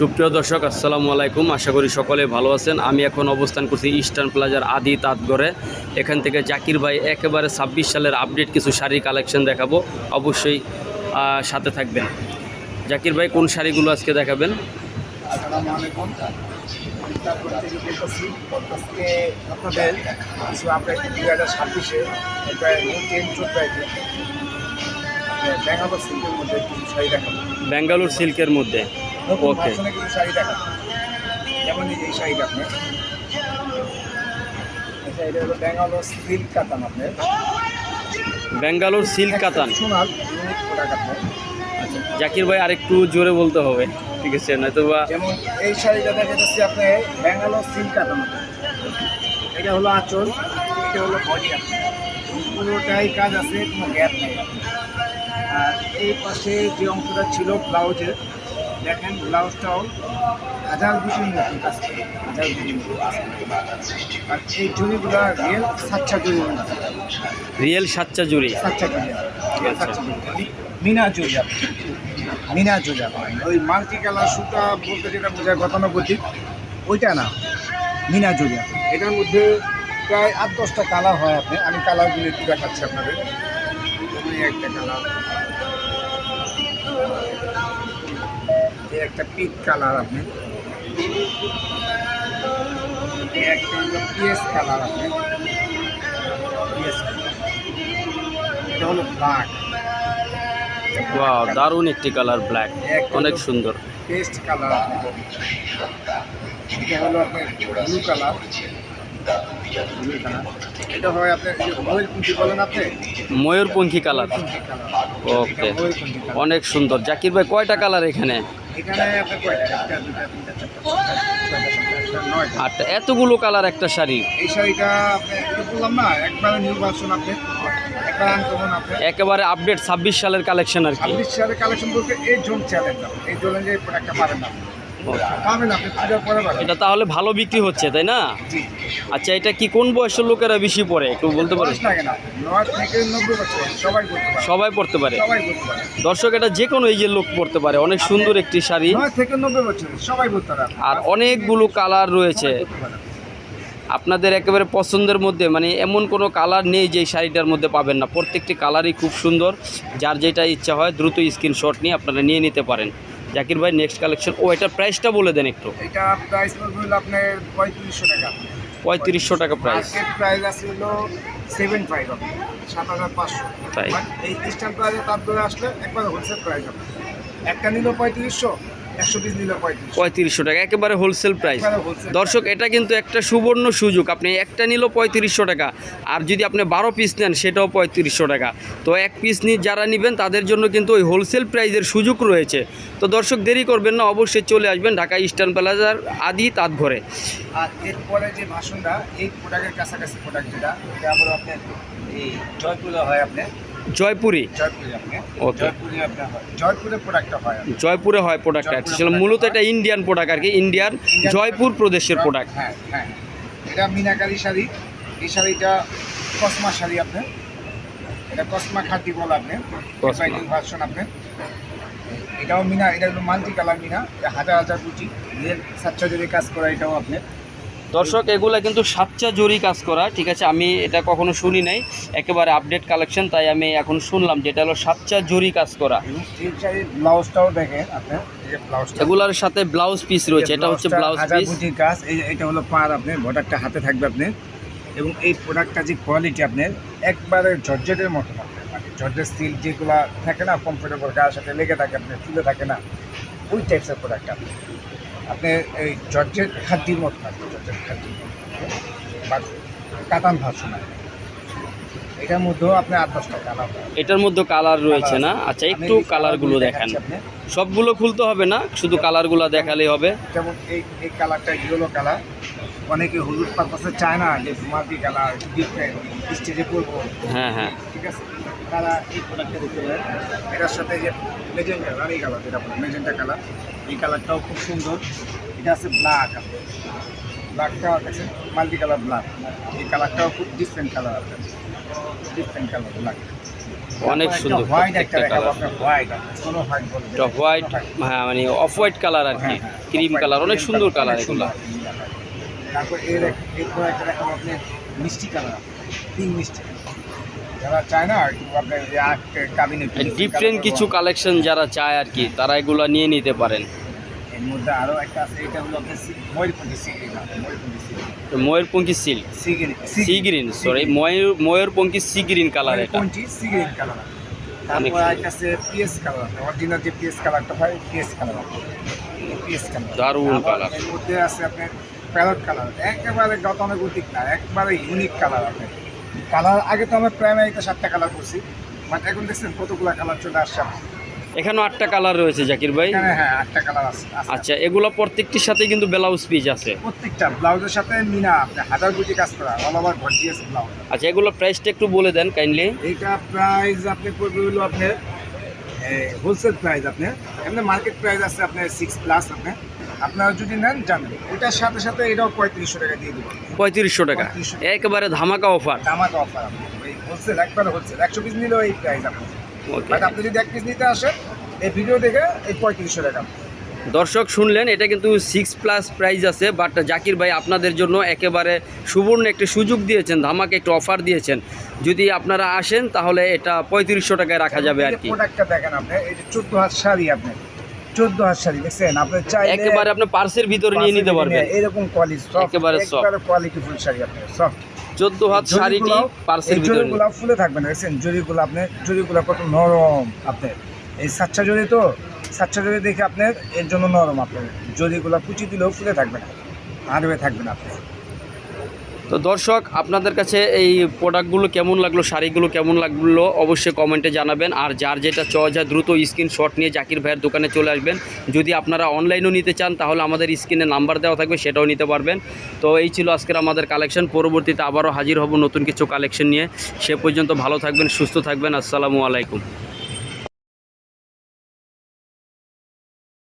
সুপ্রিয় দর্শক আসসালামু আলাইকুম। আশা করি সকলে ভালো আছেন। আমি এখন অবস্থান করছি ইস্টার্ন প্লাজার আদি তাঁতগড়ে এখান থেকে জাকির ভাই একেবারে ছাব্বিশ সালের আপডেট কিছু শাড়ি কালেকশন দেখাবো। অবশ্যই সাথে থাকবেন। জাকির ভাই কোন শাড়িগুলো আজকে দেখাবেন? ব্যাঙ্গালোর সিল্কের মধ্যে। নতুন ওকে ভার্সনে কিছু শাড়ি দেখাবো যেমন এই শাড়িটা আপনার। এটা হলো ব্যাঙ্গালোর সিল্ক কাতান আপনার। ব্যাঙ্গালোর সিল্ক কাতান। সোনাল ইউনিক প্রোডাক্ট আপনার। আচ্ছা জাকির ভাই আরেকটু জোরে বলতে হবে। ঠিক আছে নয়তো বা যেমন এই শাড়িটা দেখা যাচ্ছে আপনি ব্যাঙ্গালোর সিল্ক কাতান। এটা হলো আঁচল এটা হলো বডি আপনার পুরোটাই কাজ আছে কোনো গ্যাপ নেই। আর এই পাশে যে অংশটা ছিল ব্লাউজের দেখেন ব্লাউজটাও হাজার দুটির মতো কাজ করে হাজার মতো কাজ আর এই জুড়িগুলো রিয়েল সাচ্চা জুড়ি রিয়েল সাচ্চা জুড়ি। সাচ্চা জুড়ি। জুড়ি। মিনা জুড়ি মিনা জুড়ি ওই মাল্টি কালার সুতা বলতে যেটা বোঝায় গতানুগতিক ওইটা না। মিনা জুড়ি এটার মধ্যে প্রায় আট দশটা কালার হয় আপনি। আমি কালারগুলো একটু দেখাচ্ছি আপনাদের। একটা কালার। একটা পিঙ্ক কালার আপনি। এই একটা হলো পিএস কালার আপনি। পিএস এটা হলো ব্ল্যাক ওয়াও দারুণ একটি কালার ব্ল্যাক অনেক সুন্দর। পেস্ট কালার এটা হলো আপনার ব্লু কালার এটা হয় আপনার এই যে ময়ূর কুঞ্চি বলেন আপনি? ময়ূরপঙ্খী কালার ওকে অনেক সুন্দর। জাকির ভাই কয়টা কালার এখানে? আটটা। এতগুলো কালার একটা শাড়ি। এই শাড়িটা বললাম না একবারে নিউ ভার্সন আপনি একবার আনকমন আপনি। একেবারে আপডেট ছাব্বিশ সালের কালেকশন আর কি। ছাব্বিশ সালের কালেকশন বলতে এই জোন চ্যালেঞ্জ এই জোন যে প্রোডাক্টটা পারেন না এটা তাহলে ভালো বিক্রি হচ্ছে, তাই না? আচ্ছা এটা কি কোন বয়সের লোকেরা বেশি পড়ে? একটু বলতে পারে। সবাই পড়তে পারে। দর্শক, এটা যে কোনো এই যে লোক পড়তে পারে, অনেক সুন্দর একটি শাড়ি। আর অনেকগুলো কালার রয়েছে। আপনাদের একেবারে পছন্দের মধ্যে মানে এমন কোনো কালার নেই যে শাড়িটার মধ্যে পাবেন না। প্রত্যেকটি কালারই খুব সুন্দর। যার যেটা ইচ্ছা হয়, দ্রুত স্ক্রিনশট নিয়ে আপনারা নিয়ে নিতে পারেন। জাকির ভাই নেক্সট কালেকশন ও এটার প্রাইসটা বলে দেন একটু। এটা প্রাইস হলো আপনার পঁয়ত্রিশশো টাকা। পঁয়ত্রিশশো টাকা প্রাইস মার্কেট প্রাইস আছে হলো সেভেন ফাইভ হবে সাত হাজার পাঁচশো। তাই। এই ইস্টার্ন প্রাইসে তার ধরে আসলে একবার হোলসেল প্রাইস হবে। একটা নিল পঁয়ত্রিশশো পঁয়ত্রিশশো টাকা একেবারে হোলসেল প্রাইস দর্শক এটা কিন্তু একটা সুবর্ণ সুযোগ। আপনি একটা নিল পঁয়ত্রিশশো টাকা আর যদি আপনি বারো পিস নেন সেটাও পঁয়ত্রিশশো টাকা। তো এক পিস নিয়ে যারা নেবেন তাদের জন্য কিন্তু ওই হোলসেল প্রাইজের সুযোগ রয়েছে। তো দর্শক দেরি করবেন না অবশ্যই চলে আসবেন ঢাকা ইস্টার্ন প্লাজার আদি তাঁত ঘরে আর এরপরে যে ভাষণটা এই প্রোডাক্টের কাছাকাছি প্রোডাক্ট যেটা এটা আবার আপনার এই জয়পুরে হয় আপনার। জয়পুরি? জয়পুরে আপনি। জয়পুরে হয়। প্রোডাক্টটা হয় জয়পুরে হয় প্রোডাক্টটা জয়পুরে আসলে মূলত এটা ইন্ডিয়ান প্রোডাক্ট আর কি Indian জয়পুর প্রদেশের প্রোডাক্ট হ্যাঁ হ্যাঁ। এটা মিনাকারি শাড়ি। এই শাড়িটা কসমা শাড়ি আপনার। এটা কসমা খাটি বল আপনি। ভার্সন আপনি এটাও মিনা এটা মাল্টি কালার মিনা। হাজার হাজার কুচি। রিয়েল সাতশো যদি কাজ করা এটাও আপনি দর্শক এগুলা কিন্তু সাচ্চা জরি কাজ করা ঠিক আছে? আমি এটা কখনো শুনি নাই একেবারে আপডেট কালেকশন তাই আমি এখন শুনলাম যেটা হলো সাচ্চা জরি কাজ করা। ব্লাউজটাও দেখেন আপনি এই যে ব্লাউজটা এগুলার সাথে ব্লাউজ পিস রয়েছে এটা হচ্ছে ব্লাউজ পিস কাজ এটা হলো পার আপনি প্রোডাক্টটা হাতে থাকবে আপনি এবং এই প্রোডাক্টটা যে কোয়ালিটি আপনার একবারে জর্জেটের মতো মানে জর্জেট স্টিল যেগুলো থাকে না কমফোর্টেবল গায়ের সাথে লেগে থাকে আপনি তুলে থাকে না ওই টাইপসের প্রোডাক্ট আপনি আপনি এই জর্জেট খাদ্যির মতো থাকবে জর্জেট খাদ্যি বা কাতান আর এটার মধ্যেও আপনি আট দশটা কালার এটার মধ্যে কালার রয়েছে না? আচ্ছা একটু কালারগুলো দেখান। আপনি সবগুলো খুলতে হবে না? শুধু কালারগুলো দেখালেই হবে? যেমন এই এই কালারটা ইয়েলো কালার। অনেকে হলুদ পারপাসে চায় না যে মাল্টি কালার স্টেজে করব। হ্যাঁ হ্যাঁ। ঠিক আছে? তারা এই প্রোডাক্টটা দেখতে পারেন। এটার সাথে যে মেজেন্টা রানি কালার যেটা বলে মেজেন্টা কালার। এই কালারটাও খুব সুন্দর। এটা আছে ব্ল্যাক ব্ল্যাকটা আছে মাল্টি কালার ব্ল্যাক এই কালারটাও খুব ডিফারেন্ট কালার আছে। ডিফারেন্ট কালার ব্ল্যাক অনেক সুন্দর হোয়াইট একটা দেখাবো কালার আপনার হোয়াইট হোয়াইট হ্যাঁ মানে অফ হোয়াইট কালার আর কি। ক্রিম কালার অনেক সুন্দর কালার এগুলো। তারপর এর এক- এরপর একটা দেখাবো আপনি মিষ্টি কালার পিঙ্ক মিষ্টি। যারা চায় না ডিফারেন্ট কিছু কালেকশন যারা চায় আর কি তারা এগুলো নিয়ে নিতে পারেন। এর মধ্যে আরও একটা আছে এটা হলো সি- ময়ূরপঙ্খী সিগ্রিন ময়ূরপঙ্খী সিল্ক। সি গ্রিন সরি ময়ূর ময়ূরপঙ্খী সি গ্রিন কালার এটা। ময়ূরপঙ্খী সিগ্রিন কালার তারপর একটা আছে পিএস কালার অরিজিনাল যে পিএস কালারটা হয় পিএস কালার পিএস কালার দারুণ কালারের মধ্যে আছে আপনার প্যারট কালার একেবারে গতানুগতিক না একবারে ইউনিক কালার আপনার। কালার আগে তো আমরা প্রাইমারিতে সাতটা কালার করছি বাট এখন দেখছেন কতগুলো কালার চলে আসছে। এখানেও আটটা কালার রয়েছে জাকির ভাই? এখানে হ্যাঁ আটটা কালার আছে আছে। আচ্ছা এগুলো প্রত্যেকটির সাথে কিন্তু ব্লাউজ পিস আছে? প্রত্যেকটা ব্লাউজের সাথে মিনা আপনি হাজার গুটি কাজ করা অল ওভার গর্জিয়াস ব্লাউজ আচ্ছা এগুলো প্রাইসটা একটু বলে দেন কাইন্ডলি এটা প্রাইস আপনি পড়বে হলো আপনার হোলসেল প্রাইস আপনার এমনি মার্কেট প্রাইস আছে আপনার সিক্স প্লাস আপনার আপনারা যদি নেন জানবেন এটার সাথে সাথে এটাও পঁয়ত্রিশশো টাকা দিয়ে দেবো। পঁয়ত্রিশশো টাকা। 3500 একেবারে ধামাকা অফার ধামাকা অফার এই হোলসেল একবারে হোলসেল একশো পিস নিলেও এই প্রাইস আপনার। আপনি যদি এক পিস নিতে আসেন এই ভিডিও দেখে এই পঁয়ত্রিশশো টাকা। দর্শক শুনলেন এটা কিন্তু সিক্স প্লাস প্রাইস আছে বাট জাকির ভাই আপনাদের জন্য একেবারে সুবর্ণ একটি সুযোগ দিয়েছেন ধামাকে একটু অফার দিয়েছেন। যদি আপনারা আসেন তাহলে এটা পঁয়ত্রিশশো টাকায় রাখা যাবে আর কি। প্রোডাক্টটা দেখেন আপনি এই যে চোদ্দ হাত শাড়ি আপনি চোদ্দ হাত শাড়ি দেখছেন? আপনি চাইলে একেবারে আপনি পার্সের ভিতরে নিয়ে নিতে পারবেন। এরকম কোয়ালিটি সফট একেবারে। একেবারে কোয়ালিটি ফুল শাড়ি আপনার সফট চোদ্দ হাত শাড়িটি পার্সের ভিতরে জরিগুলো ফুলে থাকবে না দেখছেন? জরিগুলো আপনি জরিগুলো কত নরম আপনার। এই সাচ্চা জরি তো সাচ্চা জরি দেখে আপনার এর জন্য নরম আপনার। জরিগুলো কুচি দিলেও ফুলে থাকবে না হয়ে থাকবে না আপনার। তো দর্শক, আপনাদের কাছে এই প্রোডাক্টগুলো কেমন লাগল, শাড়িগুলো কেমন লাগল, অবশ্যই কমেন্টে জানাবেন। আর যার যেটা চয়েস হয় দ্রুত স্ক্রিনশট নিয়ে জাকির ভাইয়ের দোকানে চলে আসবেন। যদি আপনারা অনলাইনেও নিতে চান, তাহলে আমাদের স্ক্রিনে নাম্বার দেওয়া থাকবে, সেটাও নিতে পারবেন। তো এই ছিল আজকের আমাদের কালেকশন পরবর্তীতে আবারও হাজির হব নতুন কিছু কালেকশন নিয়ে। সে পর্যন্ত ভালো থাকবেন, সুস্থ থাকবেন। আসসালামু আলাইকুম।